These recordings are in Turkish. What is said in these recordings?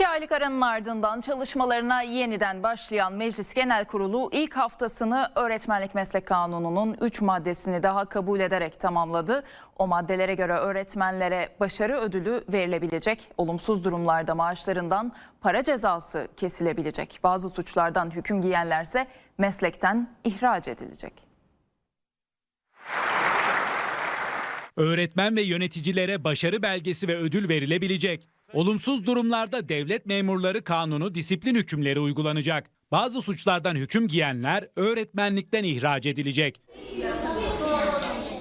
İki aylık aranın ardından çalışmalarına yeniden başlayan Meclis Genel Kurulu ilk haftasını Öğretmenlik Meslek Kanunu'nun 3 maddesini daha kabul ederek tamamladı. O maddelere göre öğretmenlere başarı ödülü verilebilecek, olumsuz durumlarda maaşlarından para cezası kesilebilecek. Bazı suçlardan hüküm giyenlerse meslekten ihraç edilecek. Öğretmen ve yöneticilere başarı belgesi ve ödül verilebilecek. Olumsuz durumlarda devlet memurları kanunu disiplin hükümleri uygulanacak. Bazı suçlardan hüküm giyenler öğretmenlikten ihraç edilecek.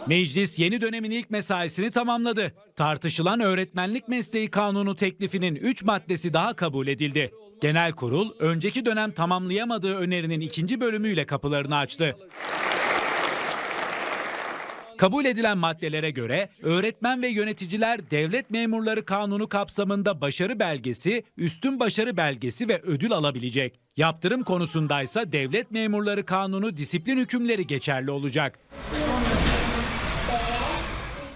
Meclis yeni dönemin ilk mesaisini tamamladı. Tartışılan öğretmenlik mesleği kanunu teklifinin 3 maddesi daha kabul edildi. Genel kurul önceki dönem tamamlayamadığı önerinin ikinci bölümüyle kapılarını açtı. Kabul edilen maddelere göre öğretmen ve yöneticiler devlet memurları kanunu kapsamında başarı belgesi, üstün başarı belgesi ve ödül alabilecek. Yaptırım konusundaysa devlet memurları kanunu disiplin hükümleri geçerli olacak.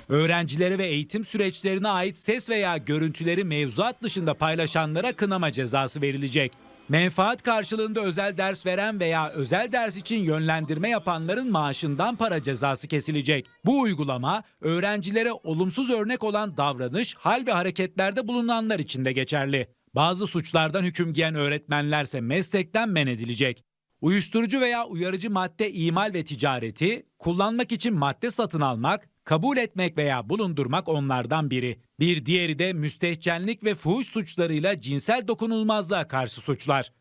Öğrencilere ve eğitim süreçlerine ait ses veya görüntüleri mevzuat dışında paylaşanlara kınama cezası verilecek. Menfaat karşılığında özel ders veren veya özel ders için yönlendirme yapanların maaşından para cezası kesilecek. Bu uygulama öğrencilere olumsuz örnek olan davranış, hal ve hareketlerde bulunanlar için de geçerli. Bazı suçlardan hüküm giyen öğretmenlerse meslekten men edilecek. Uyuşturucu veya uyarıcı madde imal ve ticareti, kullanmak için madde satın almak, kabul etmek veya bulundurmak onlardan biri. Bir diğeri de müstehcenlik ve fuhuş suçlarıyla cinsel dokunulmazlığa karşı suçlar.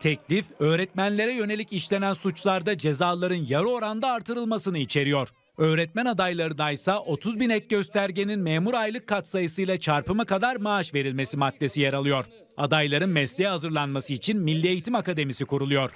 Teklif, öğretmenlere yönelik işlenen suçlarda cezaların yarı oranda artırılmasını içeriyor. Öğretmen adaylarına ise 30 bin ek göstergenin memur aylık katsayısıyla çarpımı kadar maaş verilmesi maddesi yer alıyor. Adayların mesleğe hazırlanması için Milli Eğitim Akademisi kuruluyor.